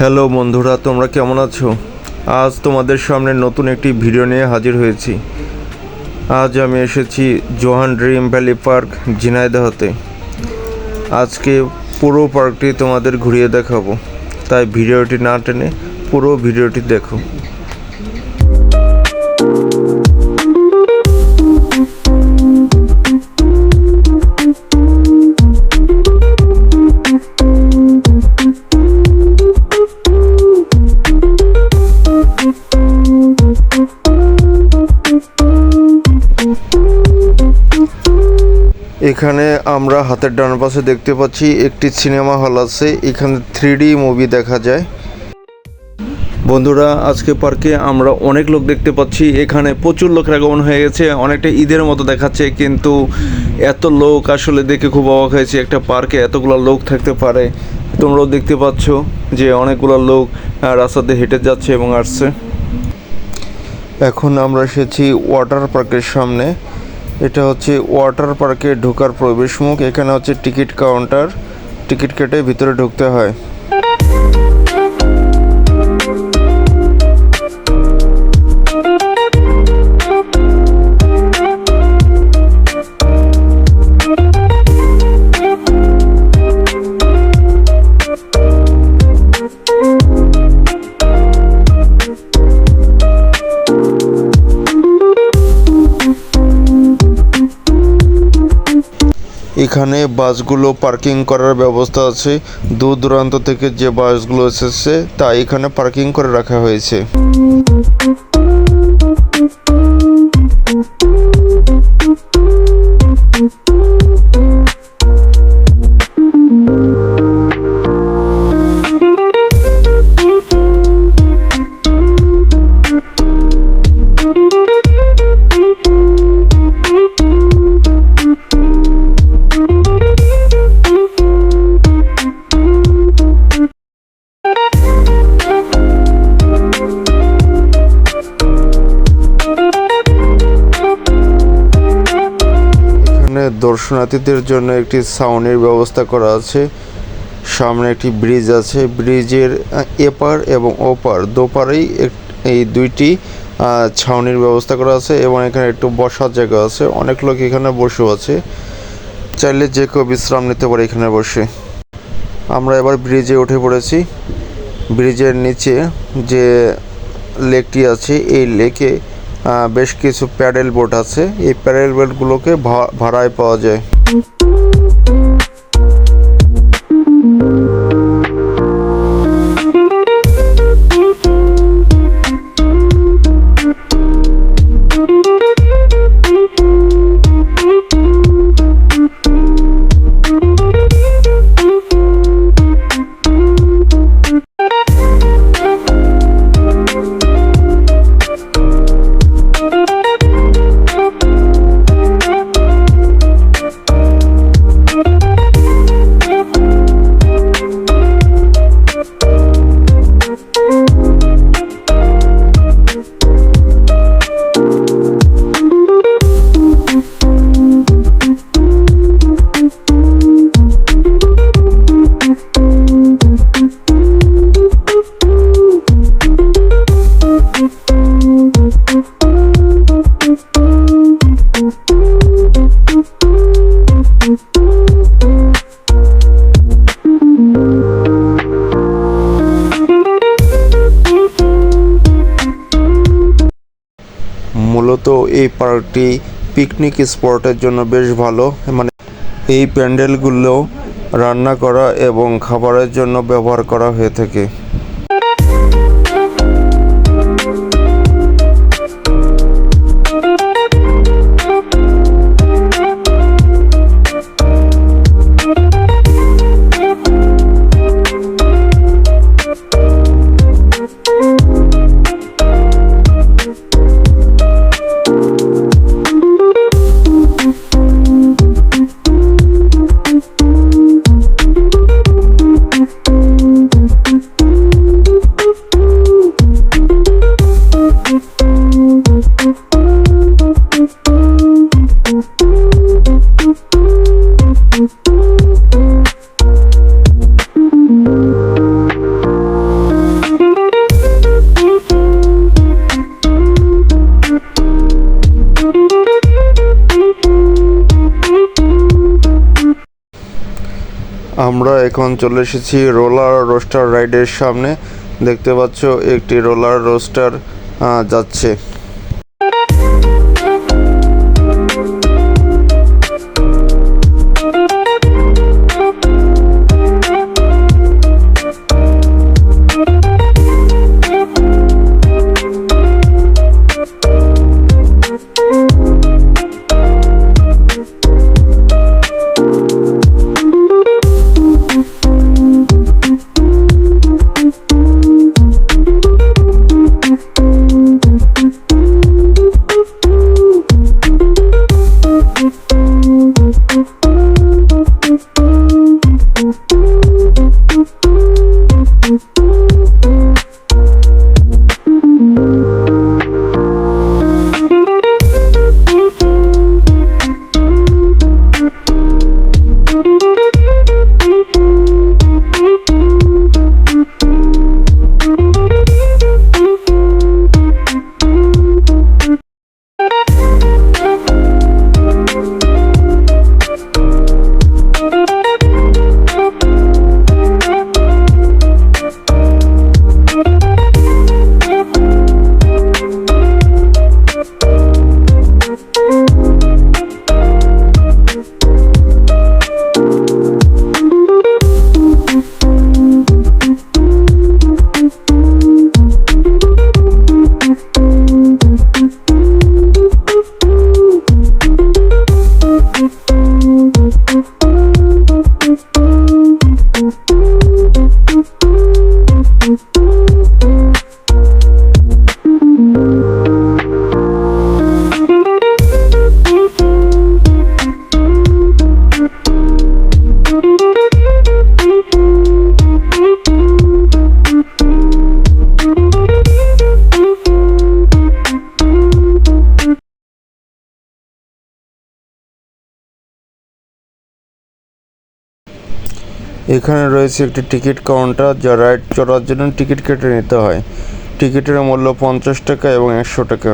Hello বন্ধুরা, তোমরা কেমন আছো? আজ তোমাদের সামনে নতুন একটি ভিডিও নিয়ে হাজির হয়েছি। আজ আমি এসেছি জোহান ড্রিম ভ্যালি পার্ক ঝিনাইদহতে আজকে পুরো পার্কটি তোমাদের ঘুরিয়ে দেখাবো। তাই ভিডিওটি না টেনে পুরো ভিডিওটি দেখো। এখানে আমরা হাতের ডান পাশে দেখতে পাচ্ছি একটি সিনেমা হল আছে। এখানে থ্রি মুভি দেখা যায়। বন্ধুরা আজকে পার্কে আমরা অনেক লোক দেখতে পাচ্ছি। এখানে প্রচুর লোকের আগমন হয়ে গেছে। অনেকটা ঈদের মতো দেখাচ্ছে কিন্তু এত লোক আসলে দেখে খুব অবাক হয়েছে। একটা পার্কে এতগুলো লোক থাকতে পারে। তোমরাও দেখতে পাচ্ছ যে অনেকগুলো লোক আহ, রাস্তা দিয়ে হেঁটে যাচ্ছে এবং আসছে। এখন আমরা এসেছি ওয়াটার পার্কের সামনে। এটা হচ্ছে ওয়াটার পার্কে ঢোকার প্রবেশমুখ, এখানে হচ্ছে টিকিট কাউন্টার। টিকিট কেটে ভিতরে ঢুকতে হয়। এখানে বাসগুলো পার্কিং করার ব্যবস্থা আছে। দূর দূরান্ত থেকে যে বাসগুলো এসেছে, তা এখানে পার্কিং করে রাখা হয়েছে। দর্শনার্থীদের জন্য একটি সাউন্ডের ব্যবস্থা করা আছে। সামনে একটি ব্রিজ আছে। ব্রিজের এপার এবং ওপার দোপারেই এই দুইটি ছাউনির ব্যবস্থা করা আছে এবং এখানে একটু বসার জায়গা আছে। অনেক লোক এখানে বসে আছে। চাইলে যে কেউ বিশ্রাম নিতে পারে এখানে বসে। আমরা এবার ব্রিজে উঠে পড়েছি। ব্রিজের নিচে যে লেকটি আছে, এই লেকে বেশ কিছু প্যাডেল বোট আছে। এই প্যাডেল বোটগুলোকে ভাড়ায় পাওয়া যায়। এই পার্কটি পিকনিক স্পটের জন্য বেশ ভালো। মানে এই প্যান্ডেলগুলো রান্না করা এবং খাবারের জন্য ব্যবহার করা হয়ে থাকে। আমরা এখন চলে এসেছি রোলার রোস্টার রাইডের সামনে। দেখতে পাচ্ছ একটি রোলার রোস্টার যাচ্ছে। এখানে রয়েছে একটি টিকিট কাউন্টার যা রাইড চড়ার জন্য টিকিট কেটে নিতে হয়। টিকিটের মূল্য পঞ্চাশ টাকা এবং একশো টাকা।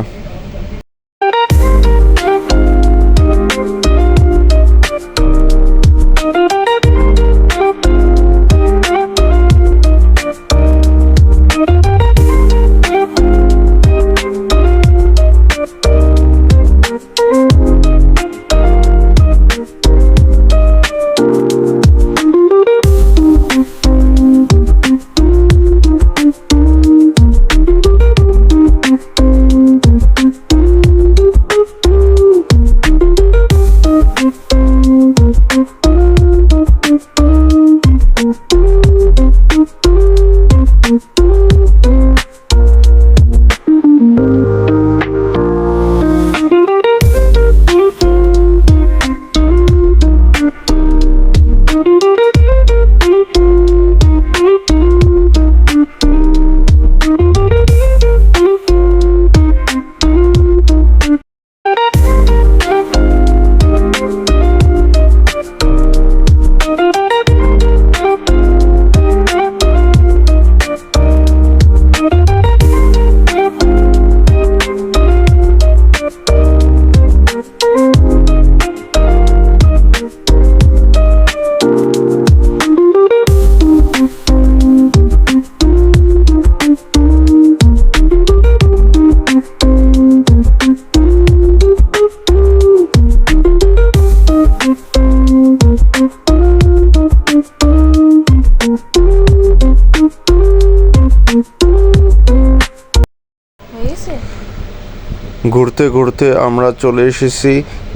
ঘুরতে ঘুরতে আমরা চলে এসেছি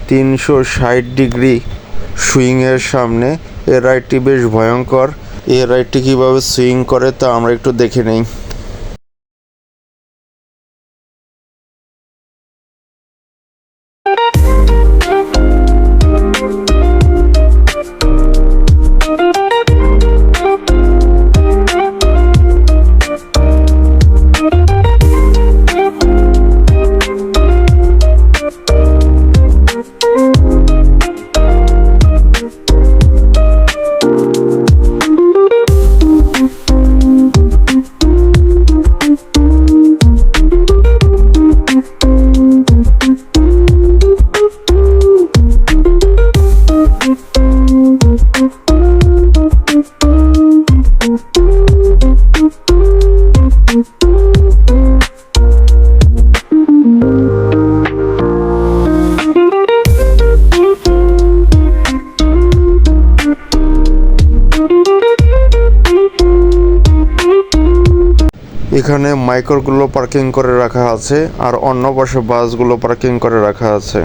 তিনশো ষাট ডিগ্রি সুইংয়ের সামনে। এ রাইডটি বেশ ভয়ঙ্কর। এ রাইডটি কীভাবে সুইং করে তা আমরা একটু দেখে নেই। এখানে মাইক্রোগুলো পার্কিং করে রাখা আছে আর অন্য পাশে বাসগুলো পার্কিং করে রাখা আছে।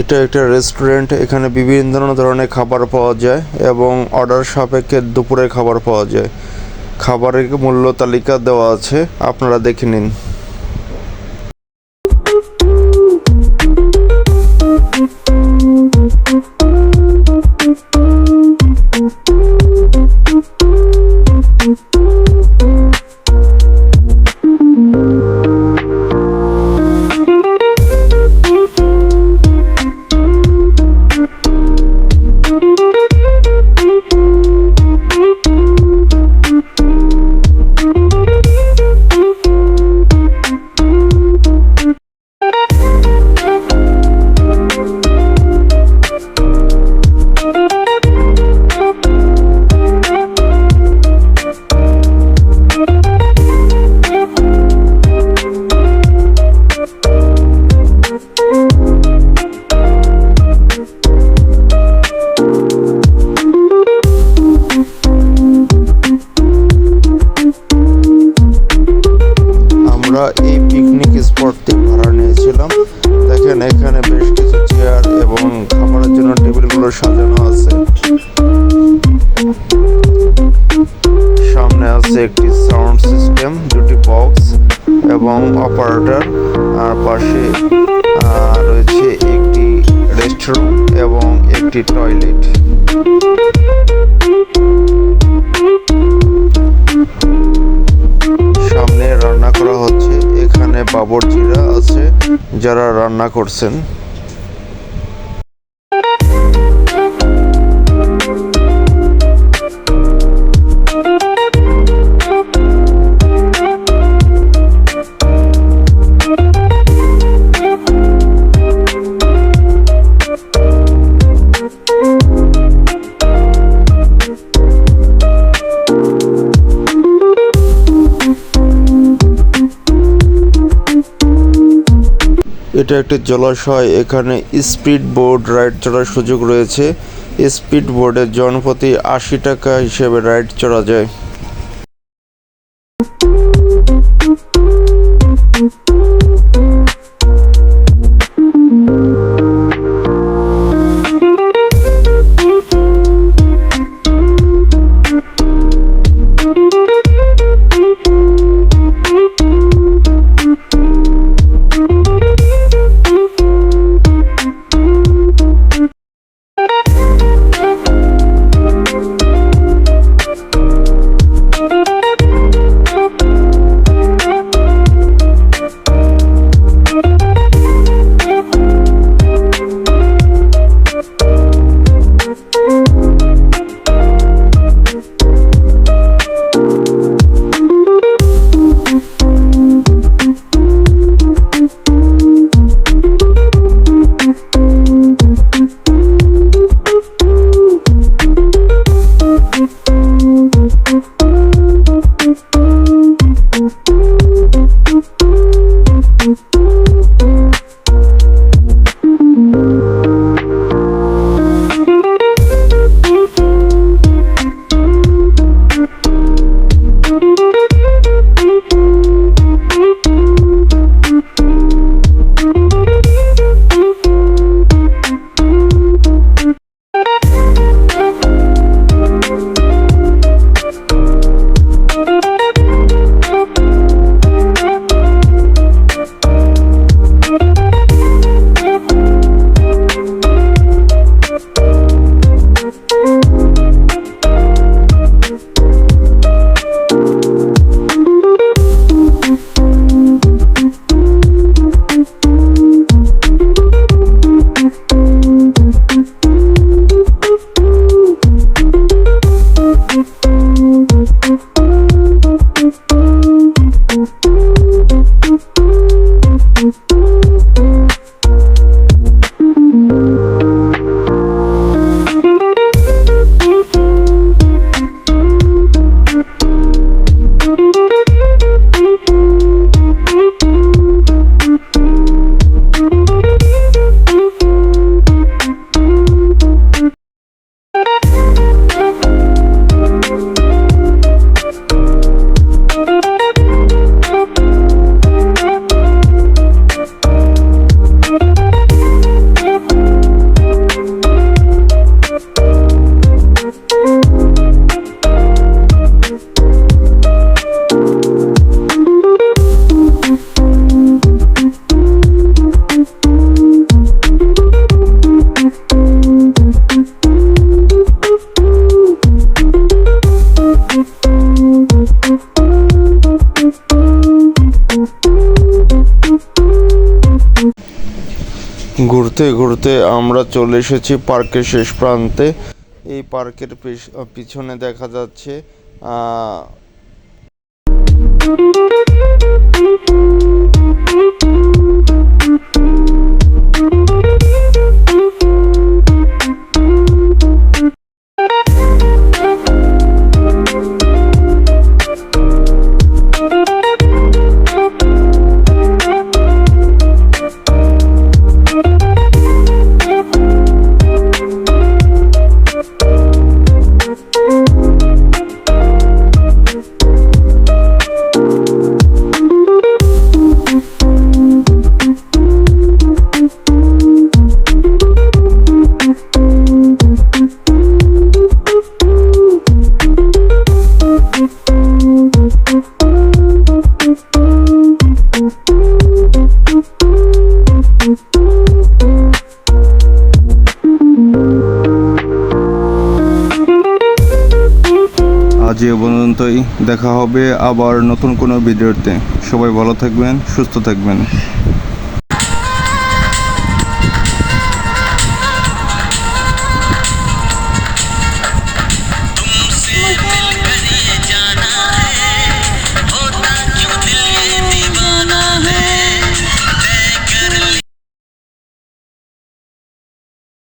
এটা একটা রেস্টুরেন্ট এখানে বিভিন্ন ধরনের খাবার পাওয়া যায় এবং অর্ডার সাপেক্ষে দুপুরে খাবার পাওয়া যায়। খাবারের মূল্য তালিকা দেওয়া আছে আপনারা দেখে নিন। এবং অপারেটর, আর পাশে রয়েছে একটি রেস্টরুম এবং একটি টয়লেট। সামনে রান্না করা হচ্ছে। এখানে বাবরচিরা আছে যারা রান্না করছেন। এটা একটি জলাশয়, এখানে স্পিড বোর্ড রাইড চড়ার সুযোগ রয়েছে। স্পিড বোর্ডে জনপ্রতি আশি টাকা হিসেবে রাইড চড়া যায়। ঘুরতে ঘুরতে আমরা চলে এসেছি পার্কের শেষ প্রান্তে। এই পার্কের পেছ- পিছনে দেখা যাচ্ছে আহ, আজ এ পর্যন্তই। দেখা হবে আবার নতুন কোনো ভিডিওতে। সবাই ভালো থাকবেন সুস্থ থাকবেন।